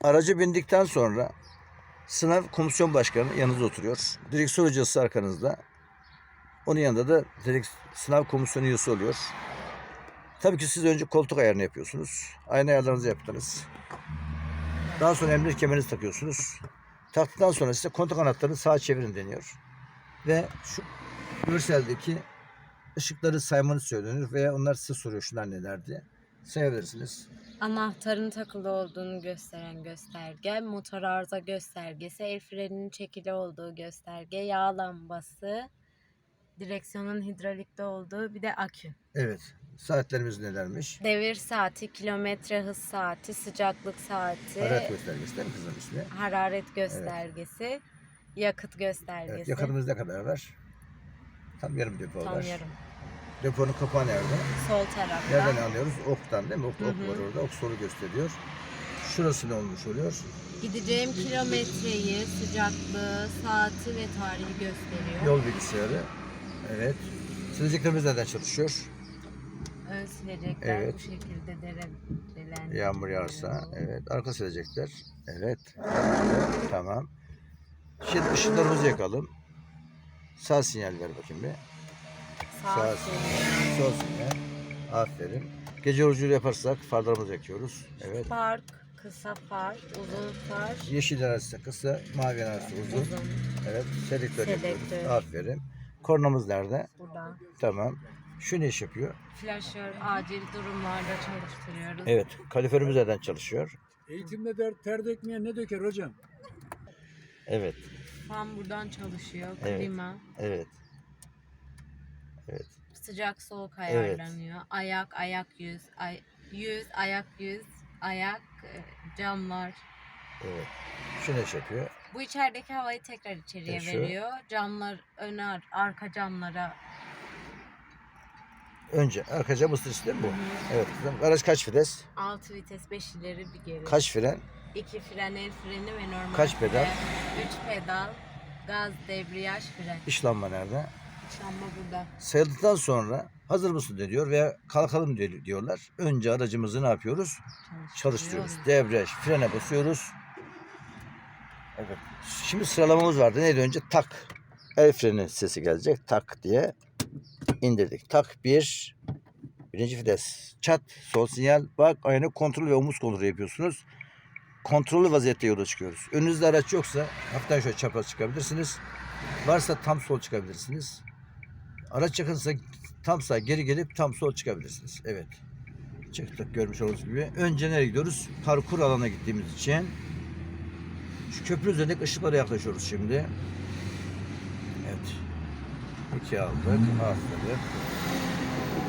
Aracı bindikten sonra sınav komisyon başkanı yanınızda oturuyor. Direksiyon hocası arkanızda. Onun yanında da direkt sınav komisyonu üyesi oluyor. Tabii ki siz önce koltuk ayarını yapıyorsunuz. Ayna ayarlarınızı yaptınız. Daha sonra emniyet kemerinizi takıyorsunuz. Taktıktan sonra size kontak anahtarını sağa çevirin deniyor. Ve şu görseldeki ışıkları saymanız söyleniyor veya onlar size soruyor şunlar neler diye. Sayabilirsiniz. Anahtarın takılı olduğunu gösteren gösterge, motor arıza göstergesi, el freninin çekili olduğu gösterge, yağ lambası, direksiyonun hidrolikte olduğu bir de akü. Evet. Saatlerimiz nelermiş? Devir saati, kilometre hız saati, sıcaklık saati, Hararet göstergesi değil mi kızım ismi? hararet göstergesi, yakıt göstergesi. Evet. Yakıtımız ne kadar var? Tam yarım depo Tam var. yarım. Deponun kapağı nerede? Sol tarafta. Nereden alıyoruz? Oktan değil mi? Ok, ok var orada. Ok soru gösteriyor. Şurası ne olmuş oluyor? Gideceğim kilometreyi, sıcaklığı, saati ve tarihi gösteriyor. Yol bilgisayarı. Evet. Sileceklerimiz nereden çalışıyor? Ön silecekler Evet. bu şekilde derecelendiriliyor. Yağmur yağarsa. Evet. Arka silecekler. Evet. Tamam. Şimdi ışıklarımızı yakalım. Sağ sinyal ver bakayım bir. Sağ Sağ sinyal. Sol sinyal. Aferin. Gece yolculuğu yaparsak farlarımızı yakıyoruz. Evet. Fark, kısa fark, uzun fark, Yeşil arası kısa, mavi arası uzun. uzun. Evet. Selektör yapıyoruz. Selektör. Aferin. Kornamız nerede? Burada. Tamam. Şu ne iş yapıyor? Flaşör acil durumlarda çalıştırıyoruz. Evet. Kaliferimiz nereden çalışıyor? Eğitimde der, ter dökmeyen ne döker hocam? Evet. Fan buradan çalışıyor. Evet. Klima. Evet. Evet. Sıcak soğuk ayarlanıyor. Ayak, ayak yüz, ay, yüz, ayak yüz, ayak, e, camlar. Evet. Şu ne yapıyor? Bu içerideki havayı tekrar içeriye E, şu? veriyor. Camlar öne ar- arka camlara Önce arka cam ısıtıcısı değil mi bu? Evet. kızım. Araç kaç vites? 6 vites 5 ileri bir geri. Kaç fren? 2 fren el freni ve normal Kaç pedal? 3 pedal. Gaz, debriyaj, fren. İş lamba nerede? Burada. Sayıldıktan sonra hazır mısın diyor veya kalkalım di- diyorlar. Önce aracımızı ne yapıyoruz? Çalıştırıyoruz. Debriyaj, frene basıyoruz. Evet. Şimdi sıralamamız vardı. Neydi önce? Tak. El freni sesi gelecek. Tak diye indirdik. Tak bir. Birinci vites. Çat. Sol sinyal. Bak aynı kontrol ve omuz kontrolü yapıyorsunuz. Kontrollü vaziyette yola çıkıyoruz. Önünüzde araç yoksa hafiften şöyle çapraz çıkabilirsiniz. Varsa tam sol çıkabilirsiniz. Araç yakınsa tam sağ geri gelip tam sol çıkabilirsiniz. Evet. Çıktık görmüş olduğunuz gibi. Önce nereye gidiyoruz? Parkur alana gittiğimiz için. Şu köprü üzerindeki ışıklara yaklaşıyoruz şimdi. Evet. İki aldık. Aferin.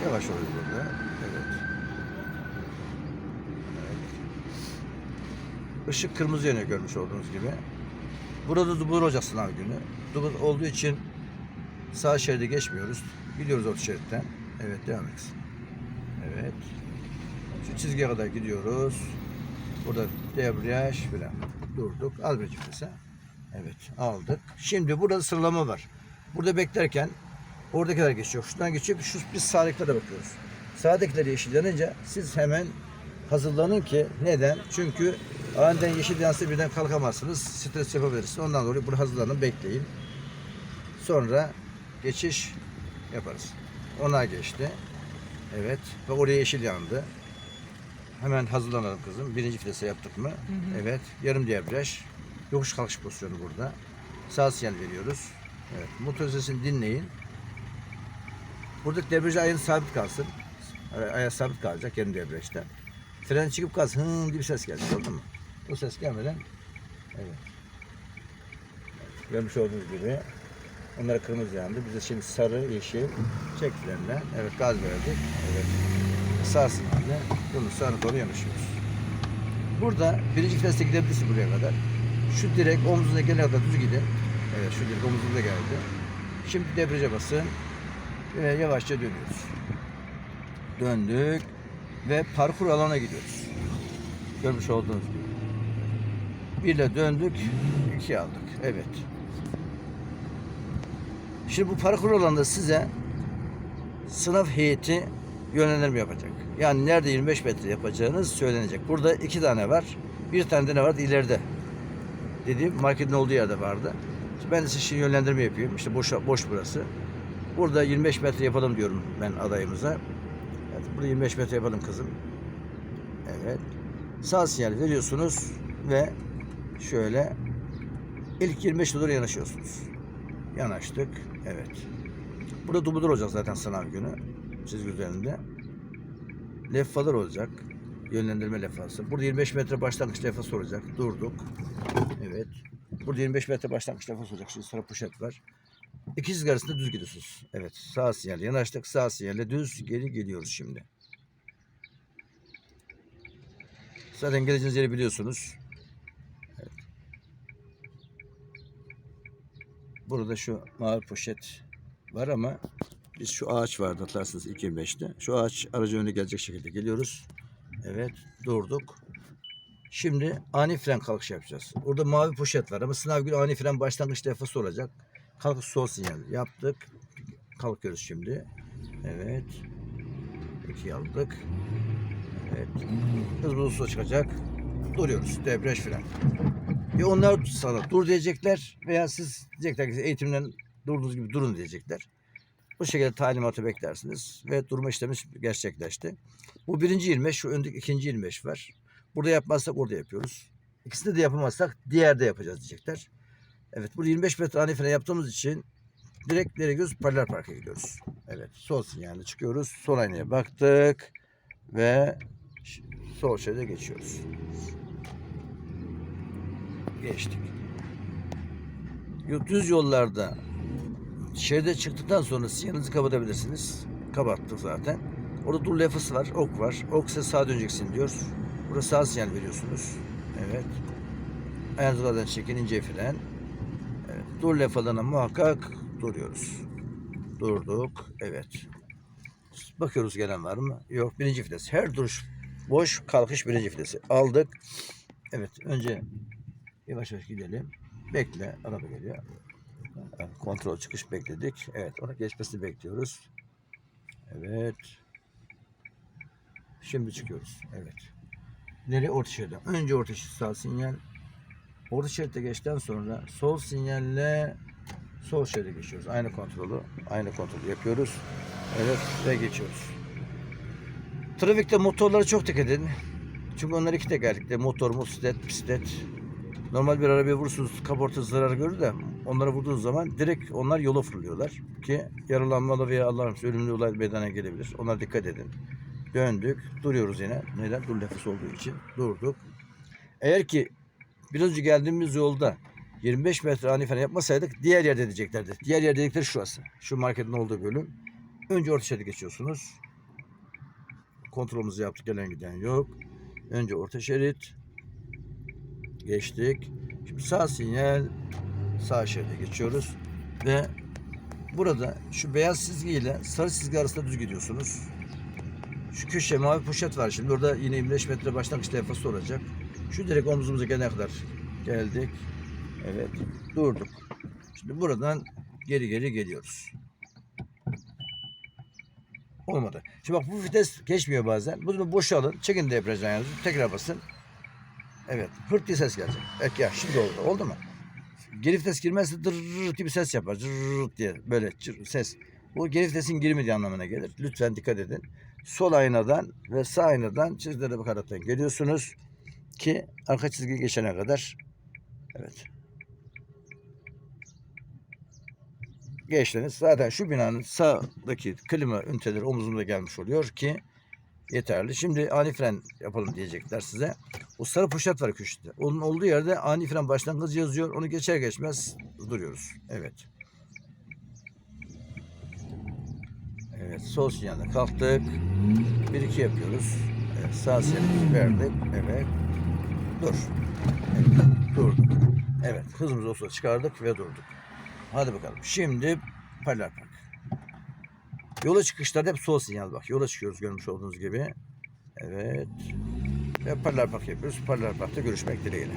Yavaş oluyoruz burada. Evet. Işık kırmızı yanıyor görmüş olduğunuz gibi. Burada dubur olacak sınav günü. Dubur olduğu için sağ şeride geçmiyoruz. Gidiyoruz orta şeritten. Evet devam et. Evet. Şu çizgiye kadar gidiyoruz. Burada debriyaj falan. Durduk. Al bir cümlesi. Evet aldık. Şimdi burada sıralama var. Burada beklerken oradakiler geçiyor. Şuradan geçiyor. Şu biz sağdakilere bakıyoruz. Sağdakiler yeşil yanınca siz hemen hazırlanın ki neden? Çünkü aniden yeşil yansa birden kalkamazsınız. Stres yapabilirsiniz. Ondan dolayı burada hazırlanın bekleyin. Sonra geçiş yaparız. Ona geçti. Evet. Ve oraya yeşil yandı. Hemen hazırlanalım kızım. Birinci vitese yaptık mı? Evet. Yarım debriyaj. Yokuş kalkış pozisyonu burada. Sağ sinyal veriyoruz. Evet. Motor sesini dinleyin. Buradaki debriyaj ayağın sabit kalsın. Ay- Ayağı sabit kalacak yarım debriyajda. Fren çıkıp kalsın. Hımm diye bir ses geldi. Gördün mü? O ses gelmeden evet. Görmüş olduğunuz gibi onlar kırmızı yandı. Bize şimdi sarı, yeşil çek frenden. Evet gaz verdik. Evet. Sarsın halde. Bunu sağa doğru yanaşıyoruz. Burada birinci viteste gidebilirsin buraya kadar. Şu direk omzuna gelene kadar düz gidin. Evet şu direk omzuna geldi. Şimdi debriyaja basın. Ve yavaşça dönüyoruz. Döndük. Ve parkur alana gidiyoruz. Görmüş olduğunuz gibi. Birle döndük. iki aldık. Evet. Şimdi bu parkur alanda size sınav heyeti yönlendirme yapacak. Yani nerede 25 metre yapacağınız söylenecek. Burada iki tane var. Bir tane de ne vardı? ileride. Dediğim marketin olduğu yerde vardı. Ben de size şimdi yönlendirme yapıyorum. İşte boş, boş burası. Burada 25 metre yapalım diyorum ben adayımıza. Evet, burada 25 metre yapalım kızım. Evet. Sağ sinyal veriyorsunuz ve şöyle ilk 25'e doğru yanaşıyorsunuz. Yanaştık. Evet. Burada dubulur olacak zaten sınav günü. Çizgi üzerinde. Leffalar olacak. Yönlendirme leffası. Burada 25 metre başlangıç leffası olacak. Durduk. Evet. Burada 25 metre başlangıç leffası olacak. Şimdi sıra poşet var. İki çizgi arasında düz gidiyorsunuz. Evet. Sağ sinyal yanaştık. Sağ sinyalle düz geri geliyoruz şimdi. Zaten geleceğiniz yeri biliyorsunuz. Burada şu mavi poşet var ama biz şu ağaç vardı hatırlarsınız 2005'te. Şu ağaç aracı önüne gelecek şekilde geliyoruz. Evet durduk. Şimdi ani fren kalkış yapacağız. Orada mavi poşet var ama sınav günü ani fren başlangıç defası olacak. Kalkış sol sinyal yaptık. Kalkıyoruz şimdi. Evet. İki aldık. Evet. Hızlı hızlı çıkacak. Duruyoruz. Debriyaj fren. Ya onlar sana dur diyecekler veya siz diyecekler ki eğitimden durduğunuz gibi durun diyecekler. Bu şekilde talimatı beklersiniz ve durma işlemi gerçekleşti. Bu birinci 25, şu öndeki ikinci 25 var. Burada yapmazsak orada yapıyoruz. İkisini de yapamazsak diğerde yapacağız diyecekler. Evet, burada 25 metre ani fren yaptığımız için direkt nereye gidiyoruz? Paralel parka gidiyoruz. Evet, sol sinyalde çıkıyoruz. Sol aynaya baktık ve sol şeride geçiyoruz. Geçtik. Düz yollarda şeride çıktıktan sonra sinyalinizi kapatabilirsiniz. Kapattık zaten. Orada dur levhası var, ok var. Ok size sağa döneceksin diyor. Burada sağ sinyal veriyorsunuz. Evet. Ayağınızı çekin, ince. Evet. Dur levhalarına muhakkak duruyoruz. Durduk. Evet. Bakıyoruz gelen var mı? Yok. Birinci vites. Her duruş boş kalkış birinci vitesi. Aldık. Evet. Önce yavaş yavaş gidelim. Bekle. Araba geliyor. Evet, Kontrol çıkış bekledik. Evet. Ona geçmesini bekliyoruz. Evet. Şimdi çıkıyoruz. Evet. Nereye? Orta şeride. Önce orta şerit sağ sinyal. Orta şeritte geçtikten sonra sol sinyalle sol şeride geçiyoruz. Aynı kontrolü. Aynı kontrolü yapıyoruz. Evet. Ve geçiyoruz. Trafikte motorlara çok dikkat edin. Çünkü onlar iki tekerlekli. Motor, motosiklet, bisiklet. Normal bir arabaya vurursunuz kaporta zarar görür de onlara vurduğunuz zaman direkt onlar yola fırlıyorlar. Ki yaralanmalı veya Allah'ım ölümlü olay bedene gelebilir. Ona dikkat edin. Döndük. Duruyoruz yine. Neden? Dur nefes olduğu için. Durduk. Eğer ki biraz önce geldiğimiz yolda 25 metre ani fren yapmasaydık diğer yerde diyeceklerdi. Diğer yer dedikleri şurası. Şu marketin olduğu bölüm. Önce orta şeride geçiyorsunuz. Kontrolümüzü yaptık. Gelen giden yok. Önce orta şerit. Geçtik. Şimdi sağ sinyal sağ şeride geçiyoruz. Ve burada şu beyaz çizgiyle sarı çizgi arasında düz gidiyorsunuz. Şu köşe mavi poşet var şimdi. Orada yine 25 metre başlangıç levhası olacak. Şu direkt omzumuza gelene kadar geldik. Evet. Durduk. Şimdi buradan geri geri geliyoruz. Olmadı. Şimdi bak bu vites geçmiyor bazen. Bunu boşalın. Çekin debriyaj ayağınızı. Tekrar basın. Evet. Hırt diye ses gelecek. Evet ya şimdi oldu. Oldu mu? Geri vites girmezse dırrrrt diye bir ses yapar. Cırrrrt diye böyle ses. Bu geri vitesin girmediği anlamına gelir. Lütfen dikkat edin. Sol aynadan ve sağ aynadan çizgilere bakaraktan geliyorsunuz ki arka çizgi geçene kadar evet geçtiniz. Zaten şu binanın sağdaki klima üniteleri omuzumda gelmiş oluyor ki yeterli. Şimdi ani fren yapalım diyecekler size. O sarı poşet var köşede. Onun olduğu yerde ani fren başlangıcı yazıyor. Onu geçer geçmez duruyoruz. Evet. Evet sol sinyalde kalktık. Bir iki yapıyoruz. Evet, sağ sinyalimizi verdik. Evet. Dur. Evet, durduk. Evet hızımızı olsa çıkardık ve durduk. Hadi bakalım. Şimdi paralel park. Yola çıkışlarda hep sol sinyal bak. Yola çıkıyoruz görmüş olduğunuz gibi. Evet. Ve paralel park yapıyoruz. Paralel parkta görüşmek dileğiyle.